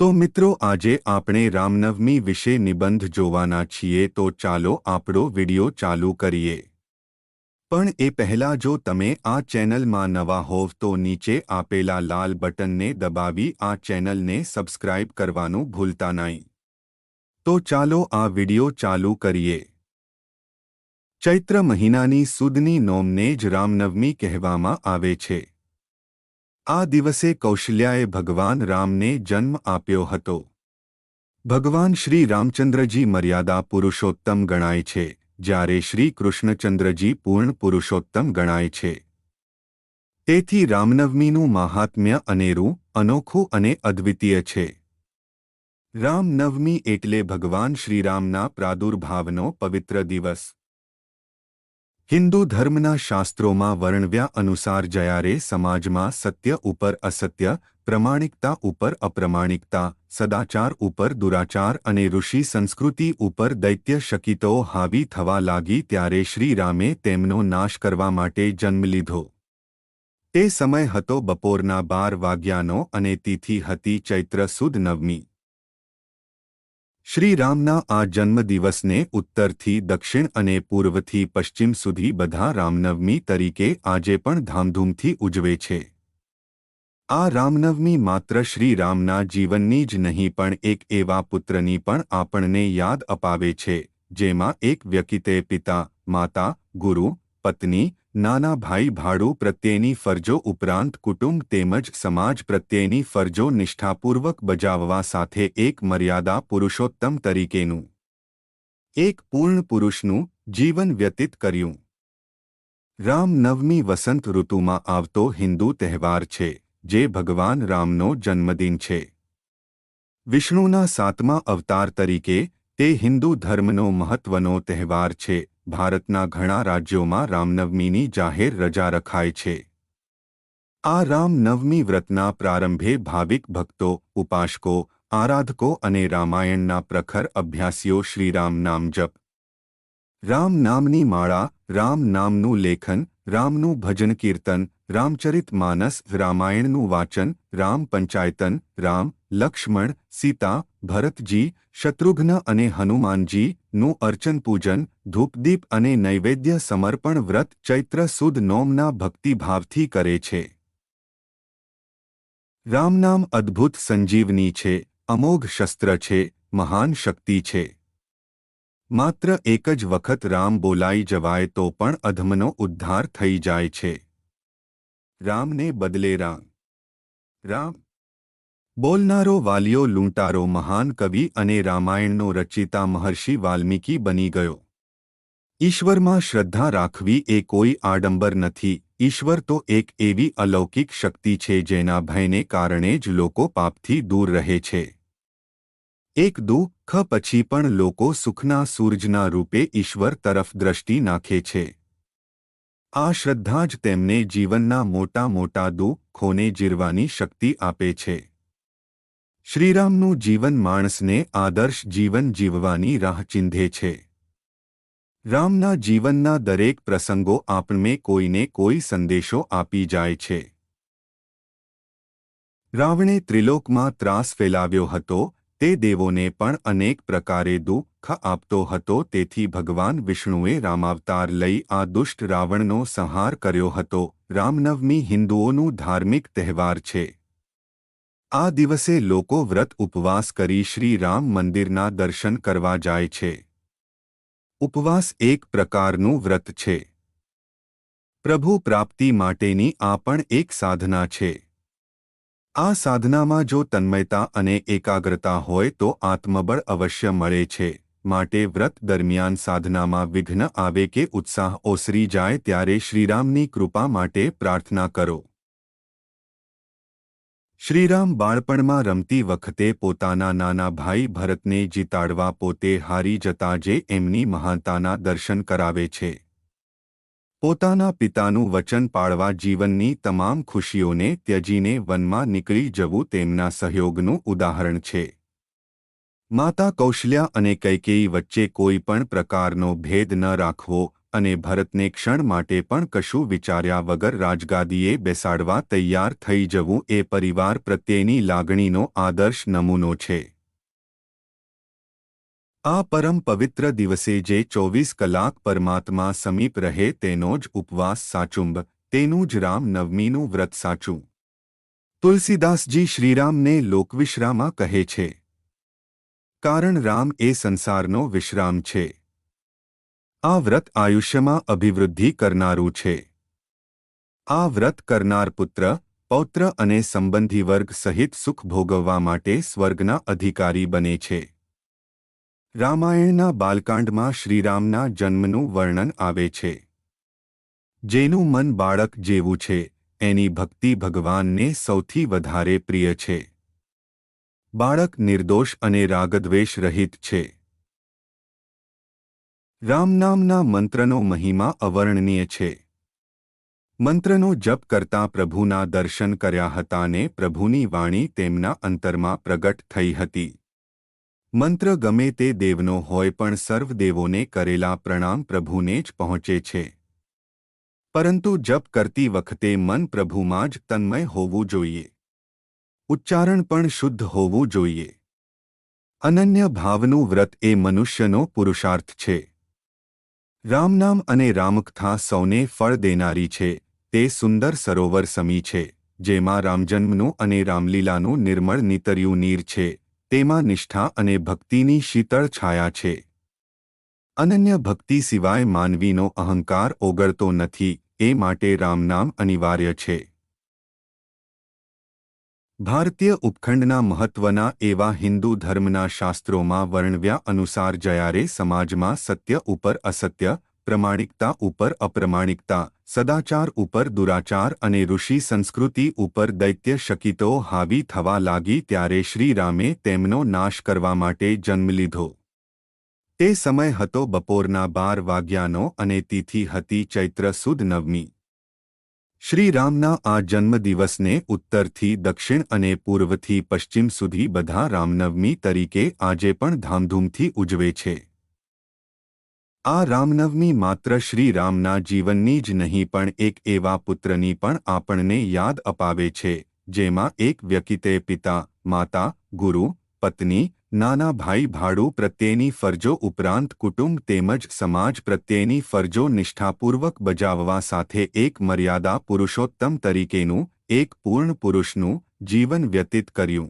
તો મિત્રો, આજે આપણે રામનવમી વિશે નિબંધ જોવાના છીએ, તો ચાલો આપણો વિડિયો ચાલુ કરીએ. પણ એ પહેલાં જો તમે આ ચેનલમાં નવા હોવ, તો નીચે આપેલા લાલ બટનને દબાવી આ ચેનલને સબસ્ક્રાઇબ કરવાનું ભૂલતા નહીં. તો ચાલો આ વિડિયો ચાલુ કરીએ. ચૈત્ર મહિનાની સુદની નોમને જ રામનવમી કહેવામાં આવે છે. આ દિવસે કૌશલ્યાએ ભગવાન રામને જન્મ આપ્યો હતો. ભગવાન શ્રી રામચંદ્રજી મર્યાદા પુરુષોત્તમ ગણાય છે, જ્યારે શ્રી કૃષ્ણચંદ્રજી પૂર્ણ પુરુષોત્તમ ગણાય છે. તેથી રામનવમીનું મહાત્મ્ય અનેરું, અનોખું અને અદ્વિતીય છે. રામનવમી એટલે ભગવાન શ્રીરામના પ્રાદુર્ભાવનો પવિત્ર દિવસ. હિન્દુ ધર્મના શાસ્ત્રોમાં વર્ણવ્યા અનુસાર જયારે સમાજમાં સત્ય ઉપર અસત્ય, પ્રમાણિકતા ઉપર અપ્રમાણિકતા, સદાચાર ઉપર દુરાચાર અને ઋષિ સંસ્કૃતિ ઉપર દૈત્ય શકિતો હાવી થવા લાગી ત્યારે શ્રીરામે તેમનો નાશ કરવા માટે જન્મ લીધો. તે સમય હતો બપોરના બાર વાગ્યાનો અને તિથિ હતી ચૈત્ર સુદ નવમી. શ્રીરામના આ જન્મદિવસને ઉત્તરથી દક્ષિણ અને પૂર્વથી પશ્ચિમ સુધી બધા રામનવમી તરીકે આજે પણ ધામધૂમથી ઉજવે છે. આ રામનવમી માત્ર શ્રીરામના જીવનની જ નહીં પણ એક એવા પુત્રની પણ આપણને યાદ અપાવે છે, જેમાં એક વ્યક્તિએ પિતા, માતા, ગુરુ, પત્ની નાના ભાઈ ભાડું પ્રત્યેની ફરજો ઉપરાંત કુટુંબ તેમજ સમાજ પ્રત્યેની ફરજો નિષ્ઠાપૂર્વક બજાવવા સાથે એક મર્યાદા પુરુષોત્તમ તરીકેનું. એક પૂર્ણ પુરુષનું જીવન વ્યતીત કર્યું. રામનવમી વસંત ઋતુમાં આવતો હિન્દુ તહેવાર છે, જે ભગવાન રામનો જન્મદિન છે. વિષ્ણુના સાતમા અવતાર તરીકે તે હિન્દુ ધર્મનો મહત્વનો તહેવાર છે. ભારતના ઘણા રાજ્યોમાં રામનવમીની જાહેર રજા રખાય છે. આ રામનવમી વ્રતના પ્રારંભે ભાવિક ભક્તો, ઉપાસકો, આરાધકો અને રામાયણના પ્રખર અભ્યાસીઓ શ્રીરામ નામ જપ. રામ નામની માળા, રામ નામનું લેખન, રામનું ભજન કીર્તન, રામચરિત માનસ, રામાયણનું વાચન, રામ પંચાયતન, રામ, લક્ષ્મણ, સીતા ભરતજી, શત્રુઘ્ન અને હનુમાનજીનું અર્ચન પૂજન, ધૂપદીપ અને નૈવેદ્ય સમર્પણ વ્રત ચૈત્ર સુદ નોમના ભક્તિભાવથી કરે છે. રામનામ અદ્ભુત સંજીવની છે, અમોઘ શસ્ત્ર છે, મહાન શક્તિ છે. માત્ર એક જ વખત રામ બોલાઈ જવાય તો પણ અધમનો ઉદ્ધાર થઈ જાય છે. રામને બદલે રામ. રામ બોલનારો વાલિયો લૂંટારો મહાન કવિ અને રામાયણનો રચિતા મહર્ષિ વાલ્મીકી બની ગયો. ઈશ્વરમાં શ્રદ્ધા રાખવી એ કોઈ આડંબર નથી, ઈશ્વર તો એક એવી અલૌકિક શક્તિ છે જેના ભયને કારણે જ લોકો પાપથી દૂર રહે છે. એક દુઃખ પછી પણ લોકો સુખના સૂરજના રૂપે ઈશ્વર તરફ દ્રષ્ટિ નાખે છે. આ શ્રદ્ધા જ તેમને જીવનના મોટા મોટા દુઃખોને જીરવાની શક્તિ આપે છે. શ્રીરામનું જીવન માણસને આદર્શ જીવન જીવવાની રાહ ચિંધે છે. રામના જીવનના દરેક પ્રસંગો આપણને કોઈને કોઈ સંદેશો આપી જાય છે. રાવણે ત્રિલોકમાં ત્રાસ ફેલાવ્યો હતો, તે દેવોને પણ અનેક પ્રકારે દુઃખ આપતો હતો, તેથી ભગવાન વિષ્ણુએ રામાવતાર લઈ આ દુષ્ટ રાવણનો સંહાર કર્યો હતો. રામનવમી હિન્દુઓનું ધાર્મિક તહેવાર છે. આ દિવસે લોકો વ્રત ઉપવાસ કરી શ્રી રામ મંદિરના દર્શન કરવા જાય છે. ઉપવાસ એક પ્રકારનું વ્રત છે. પ્રભુ પ્રાપ્તિ માટેની આ પણ એક સાધના છે. આ સાધનામાં જો તન્મયતા અને એકાગ્રતા હોય તો આત્મબળ અવશ્ય મળે છે, માટે વ્રત દરમિયાન સાધનામાં વિઘ્ન આવે કે ઉત્સાહ ઓસરી જાય ત્યારે શ્રીરામની કૃપા માટે પ્રાર્થના કરો. શ્રીરામ બાળપણમાં રમતી વખતે પોતાના નાના ભાઈ ભરતને જીતાડવા પોતે હારી જતા જે એમની મહાનતાના દર્શન કરાવે છે. પોતાના પિતાનું વચન પાળવા જીવનની તમામ ખુશીઓને ત્યજીને વનમાં નીકળી જવું તેમના સહયોગનું ઉદાહરણ છે. માતા કૌશલ્યા અને કૈકેયી વચ્ચે કોઈ પણ પ્રકારનો ભેદ ન રાખવો અને ભરતને ક્ષણ માટે પણ કશું વિચાર્યા વગર રાજગાદીએ બેસાડવા તૈયાર થઈ જવું એ પરિવાર પ્રત્યેની લાગણીનો આદર્શ નમૂનો છે. આ પરમ પવિત્ર દિવસે જે ચોવીસ કલાક પરમાત્મા સમીપ રહે તેનો જ ઉપવાસ સાચુંબ, તેનું જ રામ નવમીનું વ્રત સાચું. તુલસીદાસજી શ્રીરામને લોકવિશ્રામા કહે છે. કારણ રામ એ સંસારનો વિશ્રામ છે. આ વ્રત આયુષ્યમાં અભિવૃદ્ધિ કરનારું છે. આ વ્રત કરનાર પુત્ર, પૌત્ર અને સંબંધી વર્ગ સહિત સુખ ભોગવવા માટે સ્વર્ગના અધિકારી બને છે. રામાયણના બાલકાંડમાં શ્રીરામના જન્મનું વર્ણન આવે છે. જેનું મન બાળક જેવું છે, એની ભક્તિ ભગવાનને સૌથી વધારે પ્રિય છે. બાળક નિર્દોષ અને રાગદ્વેષ રહિત છે. રામનામના મંત્રનો મહિમા અવર્ણનીય છે. મંત્રનો જપ કરતા પ્રભુના દર્શન કર્યા હતા ને પ્રભુની વાણી તેમના અંતરમાં પ્રગટ થઈ હતી. મંત્ર ગમે તે દેવનો હોય પણ સર્વ દેવોને કરેલા પ્રણામ પ્રભુને જ પહોંચે છે. પરંતુ જપ કરતી વખતે મન પ્રભુમાં જ તન્મય હોવું જોઈએ. ઉચ્ચારણ પણ શુદ્ધ હોવું જોઈએ. અનન્ય ભાવનું વ્રત એ મનુષ્યનો પુરુષાર્થ છે. રામનામ અને રામકથા સૌને ફળ દેનારી છે. તે સુંદર સરોવર સમી છે, જેમાં રામજન્મનું અને રામલીલાનું નિર્મળ નીતર્યું નીર છે. તેમાં નિષ્ઠા અને ભક્તિની શીતળ છાયા છે. અનન્ય ભક્તિ સિવાય માનવીનો અહંકાર ઓગળતો નથી, એ માટે રામનામ અનિવાર્ય છે. ભારતીય ઉપખંડના મહત્વના એવા હિન્દુ ધર્મના શાસ્ત્રોમાં વર્ણવ્યા અનુસાર જયારે સમાજમાં સત્ય ઉપર અસત્ય, પ્રમાણિકતા ઉપર અપ્રમાણિકતા, સદાચાર ઉપર દુરાચાર અને ઋષિ સંસ્કૃતિ ઉપર દૈત્ય શકિતો હાવી થવા લાગી ત્યારે શ્રીરામે તેમનો નાશ કરવા માટે જન્મ લીધો. તે સમય હતો બપોરના બાર વાગ્યાનો અને તિથિ હતી ચૈત્ર સુદ નવમી. શ્રીરામના આ જન્મદિવસને ઉત્તરથી દક્ષિણ અને પૂર્વથી પશ્ચિમ સુધી બધા રામનવમી તરીકે આજે પણ ધામધૂમથી ઉજવે છે. આ રામનવમી માત્ર શ્રીરામના જીવનની જ નહીં પણ એક એવા પુત્રની પણ આપણને યાદ અપાવે છે, જેમાં એક વ્યક્તિએ પિતા, માતા, ગુરુ, પત્ની નાના ભાઈ ભાડુ પ્રત્યેની ફરજો ઉપરાંત કુટુંબ તેમજ સમાજ પ્રત્યેની ફરજો નિષ્ઠાપૂર્વક બજાવવા સાથે એક મર્યાદા પુરુષોત્તમ તરીકેનું, એક પૂર્ણ પુરુષનું, જીવન વ્યતીત કર્યું.